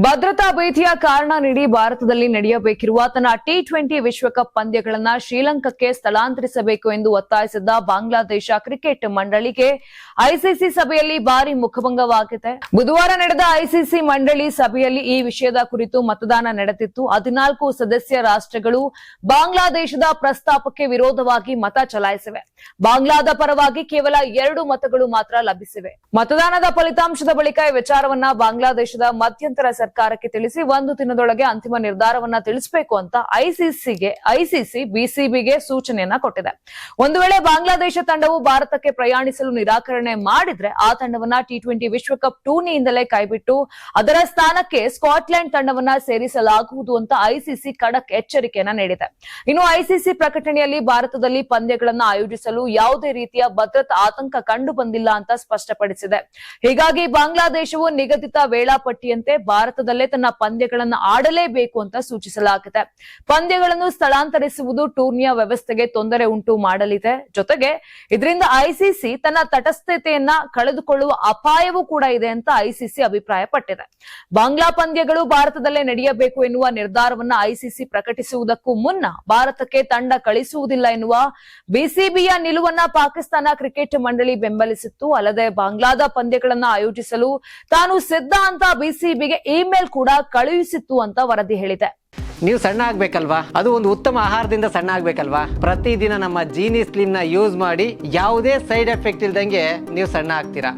ಭದ್ರತಾ ಭೀತಿಯ ಕಾರಣ ನೀಡಿ ಭಾರತದಲ್ಲಿ ನಡೆಯಬೇಕಿರುವ ತನ್ನ ಟಿ ಟ್ವೆಂಟಿ ವಿಶ್ವಕಪ್ ಪಂದ್ಯಗಳನ್ನ ಶ್ರೀಲಂಕಾಕ್ಕೆ ಸ್ಥಳಾಂತರಿಸಬೇಕು ಎಂದು ಒತ್ತಾಯಿಸಿದ್ದ ಬಾಂಗ್ಲಾದೇಶ ಕ್ರಿಕೆಟ್ ಮಂಡಳಿಗೆ ಐಸಿಸಿ ಸಭೆಯಲ್ಲಿ ಭಾರಿ ಮುಖಭಂಗವಾಗಿದೆ. ಬುಧವಾರ ನಡೆದ ಐಸಿಸಿ ಮಂಡಳಿ ಸಭೆಯಲ್ಲಿ ಈ ವಿಷಯದ ಕುರಿತು ಮತದಾನ ನಡೆದಿತ್ತು. ಹದಿನಾಲ್ಕು ಸದಸ್ಯ ರಾಷ್ಟ್ರಗಳು ಬಾಂಗ್ಲಾದೇಶದ ಪ್ರಸ್ತಾಪಕ್ಕೆ ವಿರೋಧವಾಗಿ ಮತ ಚಲಾಯಿಸಿವೆ. ಬಾಂಗ್ಲಾದ ಪರವಾಗಿ ಕೇವಲ ಎರಡು ಮತಗಳು ಮಾತ್ರ ಲಭಿಸಿವೆ. ಮತದಾನದ ಫಲಿತಾಂಶದ ಬಳಿಕ ಈ ವಿಚಾರವನ್ನ ಬಾಂಗ್ಲಾದೇಶದ ಮಧ್ಯಂತರ ಸರ್ಕಾರಕ್ಕೆ ತಿಳಿಸಿ ಒಂದು ದಿನದೊಳಗೆ ಅಂತಿಮ ನಿರ್ಧಾರವನ್ನ ತಿಳಿಸಬೇಕು ಅಂತ ಐಸಿಸಿಗೆ, ಐಸಿಸಿ, ಬಿಸಿಬಿಗೆ ಸೂಚನೆಯನ್ನ ಕೊಟ್ಟಿದೆ. ಒಂದು ವೇಳೆ ಬಾಂಗ್ಲಾದೇಶ ತಂಡವು ಭಾರತಕ್ಕೆ ಪ್ರಯಾಣಿಸಲು ನಿರಾಕರಣೆ ಮಾಡಿದ್ರೆ ಆ ತಂಡವನ್ನ ಟಿ ಟ್ವೆಂಟಿ ವಿಶ್ವಕಪ್ ಟೂರ್ನಿಯಿಂದಲೇ ಕೈಬಿಟ್ಟು ಅದರ ಸ್ಥಾನಕ್ಕೆ ಸ್ಕಾಟ್ಲೆಂಡ್ ತಂಡವನ್ನ ಸೇರಿಸಲಾಗುವುದು ಅಂತ ಐಸಿಸಿ ಖಡಕ್ ಎಚ್ಚರಿಕೆಯನ್ನ ನೀಡಿದೆ. ಇನ್ನು ಐಸಿಸಿ ಪ್ರಕಟಣೆಯಲ್ಲಿ ಭಾರತದಲ್ಲಿ ಪಂದ್ಯಗಳನ್ನು ಆಯೋಜಿಸಲು ಯಾವುದೇ ರೀತಿಯ ಭದ್ರತಾ ಆತಂಕ ಕಂಡು ಬಂದಿಲ್ಲ ಅಂತ ಸ್ಪಷ್ಟಪಡಿಸಿದೆ. ಹೀಗಾಗಿ ಬಾಂಗ್ಲಾದೇಶವು ನಿಗದಿತ ವೇಳಾಪಟ್ಟಿಯಂತೆ ಭಾರತದಲ್ಲೇ ತನ್ನ ಪಂದ್ಯಗಳನ್ನು ಆಡಲೇಬೇಕು ಅಂತ ಸೂಚಿಸಲಾಗಿದೆ ಪಂದ್ಯಗಳನ್ನು ಸ್ಥಳಾಂತರಿಸುವುದು ಟೂರ್ನಿಯ ವ್ಯವಸ್ಥೆಗೆ ತೊಂದರೆ ಉಂಟು ಮಾಡಲಿದೆ. ಜೊತೆಗೆ ಇದರಿಂದ ಐಸಿಸಿ ತನ್ನ ತಟಸ್ಥತೆಯನ್ನ ಕಳೆದುಕೊಳ್ಳುವ ಅಪಾಯವೂ ಕೂಡ ಇದೆ ಅಂತ ಐಸಿಸಿ ಅಭಿಪ್ರಾಯಪಟ್ಟಿದೆ. ಬಾಂಗ್ಲಾ ಪಂದ್ಯಗಳು ಭಾರತದಲ್ಲೇ ನಡೆಯಬೇಕು ಎನ್ನುವ ನಿರ್ಧಾರವನ್ನ ಐಸಿಸಿ ಪ್ರಕಟಿಸುವುದಕ್ಕೂ ಮುನ್ನ ಭಾರತಕ್ಕೆ ತಂಡ ಕಳಿಸುವುದಿಲ್ಲ ಎನ್ನುವ ಬಿಸಿಬಿಯ ನಿಲುವನ್ನ ಪಾಕಿಸ್ತಾನ ಕ್ರಿಕೆಟ್ ಮಂಡಳಿ ಬೆಂಬಲಿಸಿತ್ತು. ಅಲ್ಲದೆ ಬಾಂಗ್ಲಾದ ಪಂದ್ಯಗಳನ್ನ ಆಯೋಜಿಸಲು ತಾನು ಸಿದ್ಧ ಅಂತ ಬಿಸಿಬಿಗೆ ಇಮೇಲ್ ಕೂಡ ಕಳುಹಿಸಿತ್ತು ಅಂತ ವರದಿ ಹೇಳಿದೆ. ನೀವು ಸಣ್ಣ ಆಗ್ಬೇಕಲ್ವಾ? ಅದು ಒಂದು ಉತ್ತಮ ಆಹಾರದಿಂದ ಸಣ್ಣ ಆಗ್ಬೇಕಲ್ವಾ? ಪ್ರತಿದಿನ ನಮ್ಮ ಜೀನಿ ಸ್ಲಿಮ್ನ ಯೂಸ್ ಮಾಡಿ ಯಾವುದೇ ಸೈಡ್ ಎಫೆಕ್ಟ್ ಇಲ್ದಂಗೆ ನೀವು ಸಣ್ಣ ಆಗ್ತೀರಾ?